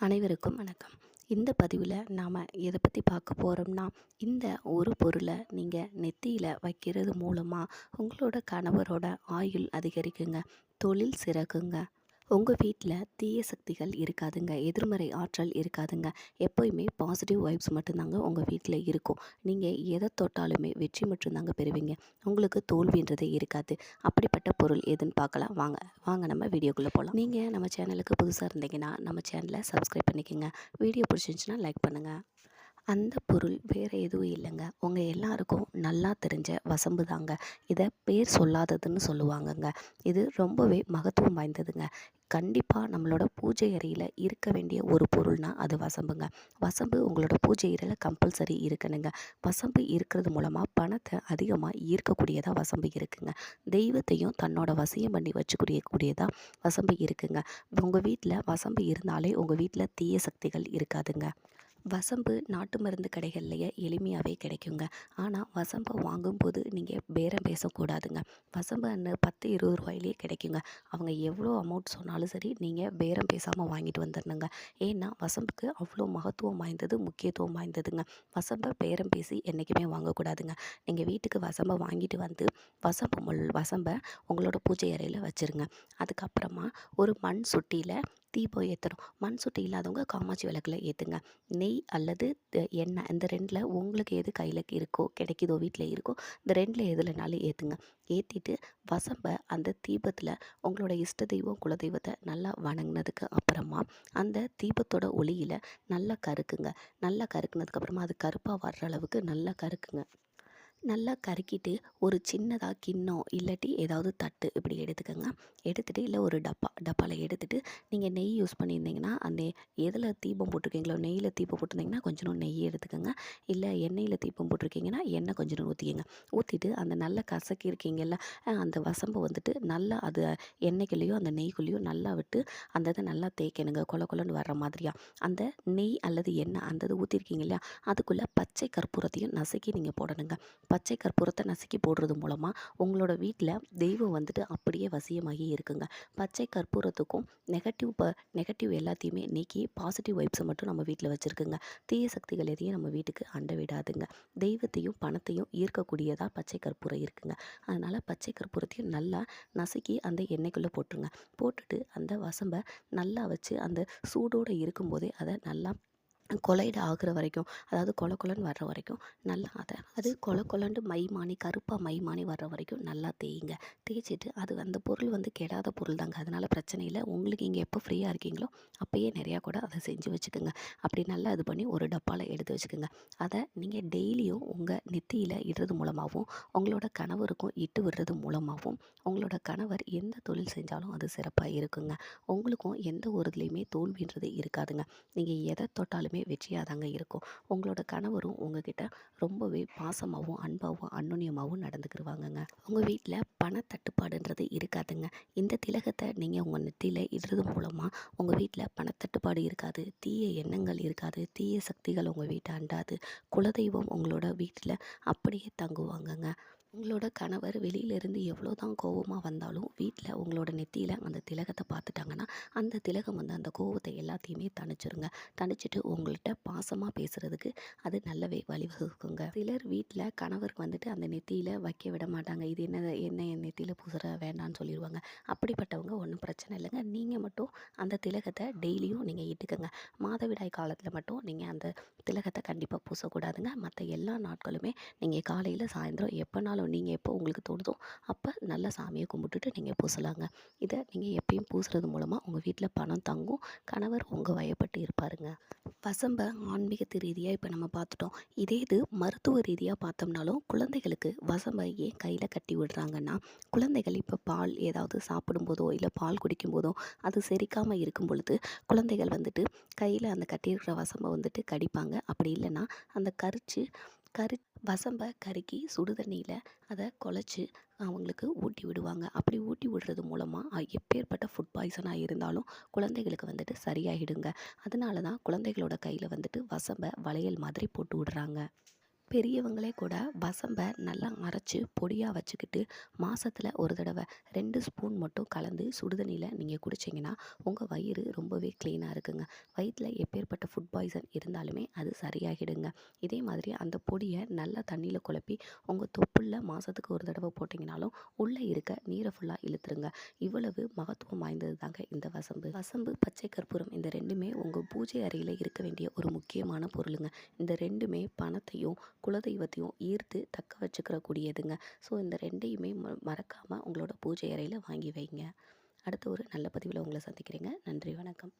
அனைவருக்கும் வணக்கம். இந்த பதிவில் நாம் எதை பற்றி பார்க்க போகிறோம்னா இந்த ஒரு பொருளை நீங்கள் நெத்தியில் வைக்கிறது மூலமாக உங்களோட கணவரோட ஆயுள் அதிகரிக்குங்க. தொழில் சிறக்குங்க. உங்கள் வீட்டில் தீய சக்திகள் இருக்காதுங்க. எதிர்மறை ஆற்றல் இருக்காதுங்க. எப்போயுமே பாசிட்டிவ் வைப்ஸ் மட்டும்தாங்க உங்கள் வீட்டில் இருக்கும். நீங்கள் எதை தொட்டாலுமே வெற்றி மட்டும்தாங்க பெறுவீங்க. உங்களுக்கு தோல்வின்றதே இருக்காது. அப்படிப்பட்ட பொருள் எதுன்னு பார்க்கலாம். வாங்க வாங்க நம்ம வீடியோக்குள்ளே போகலாம் நீங்கள் நம்ம சேனலுக்கு புதுசாக இருந்தீங்கன்னா நம்ம சேனலை சப்ஸ்கிரைப் பண்ணிக்கோங்க. வீடியோ பிடிச்சிருந்துச்சுன்னா லைக் பண்ணுங்கள் அந்த பொருள் வேறு எதுவும் இல்லைங்க. உங்கள் எல்லாருக்கும் நல்லா தெரிஞ்ச வசம்பு தாங்க இதை பேர் சொல்லாததுன்னு சொல்லுவாங்கங்க. இது ரொம்பவே மகத்துவம் வாய்ந்ததுங்க. கண்டிப்பாக நம்மளோட பூஜை அறையில் இருக்க வேண்டிய ஒரு பொருள்னால் அது வசம்புங்க. வசம்பு உங்களோட பூஜை அறையில் கம்பல்சரி இருக்கணுங்க. வசம்பு இருக்கிறது மூலமாக பணத்தை அதிகமாக ஈர்க்கக்கூடியதாக வசம்பு இருக்குங்க. தெய்வத்தையும் தன்னோட வசியம் பண்ணி வச்சுக்கூடிய கூடியதாக வசம்பு இருக்குங்க. உங்கள் வீட்டில் வசம்பு இருந்தாலே உங்கள் வீட்டில் தீய சக்திகள் இருக்காதுங்க. வசம்பு நாட்டு மருந்து கடைகள்லையே எளிமையாகவே கிடைக்குங்க. ஆனால் வசம்பை வாங்கும்போது நீங்கள் பேரம் பேசக்கூடாதுங்க. வசம்பு அண்ணு பத்து இருபது ரூபாயிலே கிடைக்குங்க. அவங்க எவ்வளோ அமௌண்ட் சொன்னாலும் சரி நீங்கள் பேரம் பேசாமல் வாங்கிட்டு வந்துடணுங்க ஏன்னா வசம்புக்கு அவ்வளோ மகத்துவம் வாய்ந்தது முக்கியத்துவம் வாய்ந்ததுங்க. வசம்பை பேரம் பேசி என்றைக்குமே வாங்கக்கூடாதுங்க. நீங்கள் வீட்டுக்கு வசம்பை வாங்கிட்டு வந்து வசம்பு முள் வசம்பை உங்களோட பூஜை அறையில் வச்சுருங்க. அதுக்கப்புறமா ஒரு மண் சுட்டியில் தீபம் ஏற்றணும் மண் சுட்டி இல்லாதவங்க காமாட்சி விளக்கில் ஏற்றுங்க நெய் அல்லது எண்ணெய் இந்த ரெண்டில் உங்களுக்கு எது கையில் இருக்கோ கிடைக்குதோ வீட்டில் இருக்கோ இந்த ரெண்டில் எதுலனாலும் ஏற்றுங்க ஏற்றிட்டு வசம்பை அந்த தீபத்தில் உங்களோட இஷ்ட தெய்வம் குலதெய்வத்தை நல்லா வணங்கினதுக்கு அப்புறமா அந்த தீபத்தோட ஒளியில் நல்லா கருக்குங்க. நல்லா கருக்குனதுக்கப்புறமா அது கருப்பாக வர்ற அளவுக்கு நல்லா கருக்குங்க. நல்லா கருக்கிட்டு ஒரு சின்னதாக கிண்ணம் இல்லாட்டி ஏதாவது தட்டு இப்படி எடுத்துக்கோங்க. எடுத்துகிட்டு இல்லை ஒரு டப்பா டப்பாவில் எடுத்துகிட்டு நீங்கள் நெய் யூஸ் பண்ணியிருந்தீங்கன்னா அந்த எதில் தீபம் போட்டிருக்கீங்களோ நெய்யில் தீபம் போட்டிருந்தீங்கன்னா கொஞ்சம் நெய் எடுத்துக்கோங்க. இல்லை எண்ணெயில் தீபம் போட்டிருக்கீங்கன்னா எண்ணெய் கொஞ்சம் ஊற்றிக்கங்க ஊற்றிட்டு அந்த நல்லா கசக்கி இருக்கீங்கல்ல அந்த வசம்பை வந்துட்டு நல்லா அது எண்ணெய்க்குள்ளேயோ அந்த நெய்க்குள்ளேயோ நல்லா விட்டு அந்த இதை நல்லா தேய்க்கணுங்க. கொல கொலன்னு வர்ற மாதிரியா. அந்த நெய் அல்லது எண்ணெய் அந்த இது ஊற்றிருக்கீங்க இல்லையா அதுக்குள்ளே பச்சை கற்பூரத்தையும் நசுக்கி நீங்கள் போடணுங்க. பச்சை கற்பூரத்தை நசுக்கி போடுறது மூலமாக உங்களோட வீட்டில் தெய்வம் வந்துட்டு அப்படியே வசியமாகி இருக்குங்க. பச்சை கற்பூரத்துக்கும் நெகட்டிவ் ப நெகட்டிவ் எல்லாத்தையுமே நீக்கி பாசிட்டிவ் வைப்ஸை மட்டும் நம்ம வீட்டில் வச்சுருக்குங்க. தீய சக்திகள் எதையும் நம்ம வீட்டுக்கு அண்ட விடாதுங்க. தெய்வத்தையும் பணத்தையும் ஈர்க்கக்கூடியதாக பச்சை கற்பூரம் இருக்குங்க. அதனால் பச்சை கற்பூரத்தையும் நல்லா நசுக்கி அந்த எண்ணெய்க்குள்ளே போட்டுருங்க. போட்டுட்டு அந்த வசம்பை நல்லா வச்சு அந்த சூடோடு இருக்கும்போதே அதை நல்லா கொலைடு ஆகுற வரைக்கும் அதாவது கொல கொலன்னு வர்ற வரைக்கும் நல்லா அதை அது கொல கொலண்டு மைமானி கருப்பாக மைமானி வர்ற வரைக்கும் நல்லா தேய்ங்க. தேய்ச்சிட்டு அது அந்த பொருள் வந்து கெடாத பொருள் தாங்க. அதனால் பிரச்சனை இல்லை. உங்களுக்கு இங்கே எப்போ ஃப்ரீயாக இருக்கீங்களோ அப்போயே நிறையா கூட அதை செஞ்சு வச்சுக்கோங்க. அப்படி நல்லா இது பண்ணி ஒரு டப்பாவில் எடுத்து வச்சுக்கோங்க. அதை நீங்கள் டெய்லியும் உங்கள் நெத்தியில் இடுறது மூலமாகவும் உங்களோட கணவருக்கும் இட்டு விடுறது மூலமாகவும் உங்களோட கணவர் எந்த தொழில் செஞ்சாலும் அது சிறப்பாக இருக்குங்க. உங்களுக்கும் எந்த ஒரு இதுலேயுமே தோல்வின்றது இருக்காதுங்க. நீங்கள் எதை தொட்டாலுமே வெற்றியாக தாங்க இருக்கும். உங்களோட கணவரும் உங்ககிட்ட ரொம்பவே பாசமாகவும் அன்பாகவும் அன்னுன்யமாகவும் நடந்துக்கிருவாங்கங்க. உங்கள் வீட்டில் பணத்தட்டுப்பாடுன்றது இருக்காதுங்க. இந்த திலகத்தை நீங்கள் உங்கள் நெத்தியில் இடுறது மூலமாக உங்கள் வீட்டில் பணத்தட்டுப்பாடு இருக்காது. தீய எண்ணங்கள் இருக்காது. தீய சக்திகள் உங்கள் வீட்டை அண்டாது. குலதெய்வம் உங்களோட வீட்டில் அப்படியே தங்குவாங்கங்க. உங்களோட கணவர் வெளியிலேருந்து எவ்வளோ தான் கோவமாக வந்தாலும் வீட்டில் உங்களோட நெத்தியில் அந்த திலகத்தை பார்த்துட்டாங்கன்னா அந்த திலகம் வந்து அந்த கோவத்தை எல்லாத்தையுமே தணிச்சிருங்க. தணிச்சிட்டு உங்கள்கிட்ட பாசமாக பேசுகிறதுக்கு அது நல்லாவே வழிவகுக்குங்க. சிலர் வீட்டில் கணவருக்கு வந்துட்டு அந்த நெத்தியில் வைக்க விட மாட்டாங்க. இது என்ன என்ன என் நெத்தியில் பூசுற வேண்டான்னு சொல்லிடுவாங்க அப்படிப்பட்டவங்க ஒன்றும் பிரச்சனை இல்லைங்க. நீங்கள் மட்டும் அந்த திலகத்தை டெய்லியும் நீங்கள் இட்டுக்கோங்க. மாதவிடாய் காலத்தில் மட்டும் நீங்கள் அந்த திலகத்தை கண்டிப்பாக பூசக்கூடாதுங்க. மற்ற எல்லா நாட்களுமே நீங்கள் காலையில் சாயந்தரம் எப்போனாலும் நீங்கள் எப்போ உங்களுக்கு தோணுதோ அப்போ நல்ல சாமியை கும்பிட்டுட்டு நீங்கள் பூசலாங்க. இதை நீங்கள் எப்பயும் பூசுறது மூலமாக உங்கள் வீட்டில் பணம் தங்கும். கணவர் உங்கள் வயப்பட்டு இருப்பாருங்க. வசம்ப ஆன்மீகத்து ரீதியாக இப்போ நம்ம பார்த்துட்டோம் இதே இது மருத்துவ ரீதியாக பார்த்தோம்னாலும் குழந்தைகளுக்கு வசம்பை ஏன் கையில் கட்டி விடுறாங்கன்னா குழந்தைகள் இப்போ பால் ஏதாவது சாப்பிடும்போதோ இல்லை பால் குடிக்கும்போதோ அது செரிக்காமல் இருக்கும் பொழுது குழந்தைகள் வந்துட்டு கையில் அந்த கட்டியிருக்கிற வசம்பை வந்துட்டு கடிப்பாங்க. அப்படி இல்லைன்னா அந்த கரிச்சு கரு வசம்பை கருக்கி சுடுதண்ணியில் அதை குழச்சி அவங்களுக்கு ஊட்டி விடுவாங்க. அப்படி ஊட்டி விடுறது மூலமாக எப்பேற்பட்ட ஃபுட் பாய்சனாக இருந்தாலும் குழந்தைகளுக்கு வந்துட்டு சரியாகிடுங்க அதனால தான் குழந்தைகளோட கையில் வந்துட்டு வசம்பை வளையல் மாதிரி போட்டு விடுறாங்க. பெரியவங்களே கூட வசம்பை நல்லா அரைச்சி பொடியாக வச்சுக்கிட்டு மாதத்தில் ஒரு தடவை ரெண்டு ஸ்பூன் மட்டும் கலந்து சுடுதண்ணியில் நீங்கள் குடிச்சிங்கன்னா உங்கள் வயிறு ரொம்பவே க்ளீனாக இருக்குங்க. வயிற்றில் எப்பேற்பட்ட ஃபுட் பாய்சன் இருந்தாலுமே அது சரியாகிடுங்க. இதே மாதிரி அந்த பொடியை நல்லா தண்ணியில் குழப்பி உங்கள் தொப்புளில் மாதத்துக்கு ஒரு தடவை போட்டிங்கனாலும் உள்ளே இருக்க நீரை ஃபுல்லாக இழுத்துருங்க. இவ்வளவு மகத்துவம் வாய்ந்தது தாங்க இந்த வசம்பு. வசம்பு பச்சை கற்பூரம் இந்த ரெண்டுமே உங்கள் பூஜை அறையில் இருக்க வேண்டிய ஒரு முக்கியமான பொருளுங்க. இந்த ரெண்டுமே பணத்தையும் குலதெய்வத்தையும் ஈர்த்து தக்க வச்சுக்கிறக்கூடியதுங்க. ஸோ இந்த ரெண்டையுமே மறக்காமல் உங்களோட பூஜை அறையில் வாங்கி வைங்க. அடுத்த ஒரு நல்ல பதிவில் உங்களை சந்திக்கிறேங்க. நன்றி வணக்கம்.